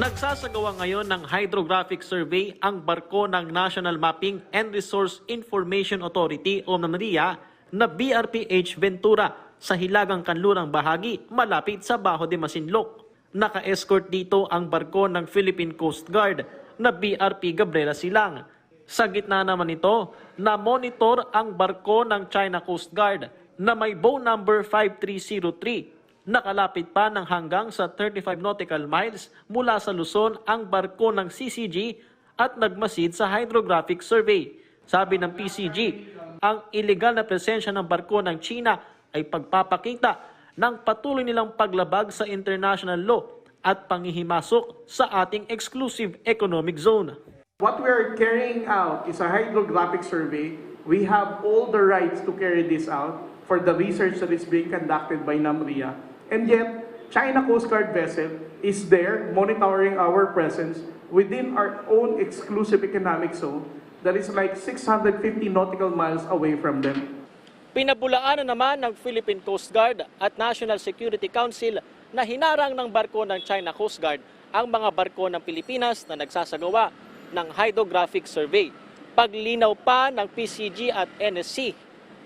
Nagsasagawa ngayon ng hydrographic survey ang barko ng National Mapping and Resource Information Authority o NAMRIA na BRPH Ventura sa Hilagang Kanlurang bahagi malapit sa Baho de Masinloc. Naka-escort dito ang barko ng Philippine Coast Guard na BRP Gabriela Silang. Sa gitna naman nito, na-monitor ang barko ng China Coast Guard na may bow number 5303 Nakalapit pa ng hanggang sa 35 nautical miles mula sa Luzon ang barko ng CCG at nagmasid sa hydrographic survey. Sabi ng PCG, ang illegal na presensya ng barko ng China ay pagpapakita ng patuloy nilang paglabag sa international law at pangihimasok sa ating exclusive economic zone. What we are carrying out is a hydrographic survey. We have all the rights to carry this out for the research that is being conducted by NAMRIA. And yet, China Coast Guard vessel is there monitoring our presence within our own exclusive economic zone that is like 650 nautical miles away from them. Pinabulaan na naman ng Philippine Coast Guard at National Security Council na hinarang ng barko ng China Coast Guard ang mga barko ng Pilipinas na nagsasagawa ng hydrographic survey. Paglinaw pa ng PCG at NSC,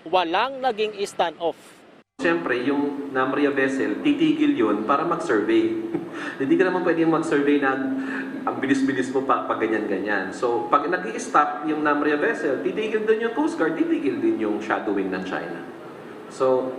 walang naging standoff. Siyempre, yung Namria vessel, titigil yun para mag-survey. Hindi ka naman pwedeng mag-survey na ang bilis-bilis mo pa pag ganyan-ganyan. So, pag nag stop yung Namria vessel, titigil din yung Coast Guard, titigil din yung shadowing ng China. So,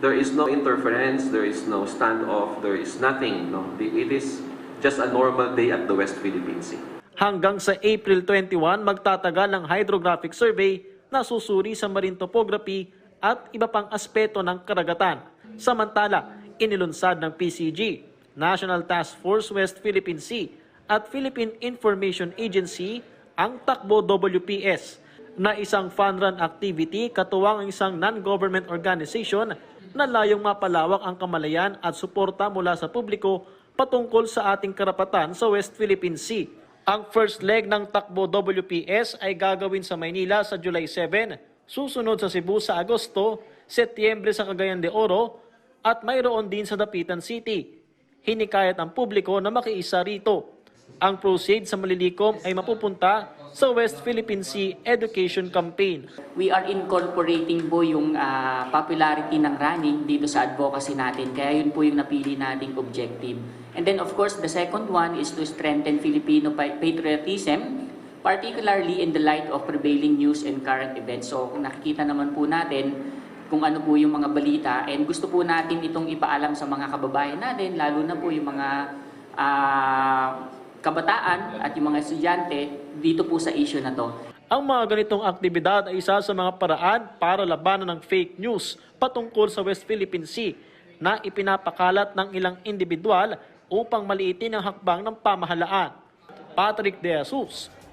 there is no interference, there is no standoff, there is nothing. No? It is just a normal day at the West Philippine Sea. Hanggang sa April 21, magtatagal ang hydrographic survey na susuri sa marine topography at iba pang aspeto ng karagatan. Samantala, inilunsad ng PCG, National Task Force West Philippine Sea at Philippine Information Agency ang Takbo WPS na isang fun run activity katuwang ang isang non-government organization na layong mapalawak ang kamalayan at suporta mula sa publiko patungkol sa ating karapatan sa West Philippine Sea. Ang first leg ng Takbo WPS ay gagawin sa Maynila sa July 7, susunod sa Cebu sa Agosto, Setyembre sa Cagayan de Oro, at mayroon din sa Dapitan City. Hinikayat ang publiko na makiisa rito. Ang proceeds sa malilikom ay mapupunta sa West Philippine Sea Education Campaign. we are incorporating po yung ah, popularity ng running dito sa advocacy natin. Kaya yun po yung napili nating objective. And then of course, the second one is to strengthen Filipino pa- patriotism, particularly in the light of prevailing news and current events. So kung nakikita naman po natin kung ano po yung mga balita and gusto po natin itong ipaalam sa mga kababayan natin, lalo na po yung mga ah, kabataan at yung mga estudyante dito po sa issue na to. Ang mga ganitong aktibidad ay isa sa mga paraan para labanan ng fake news patungkol sa West Philippine Sea na ipinapakalat ng ilang individual upang maliitin ang hakbang ng pamahalaan. Patrick De Jesus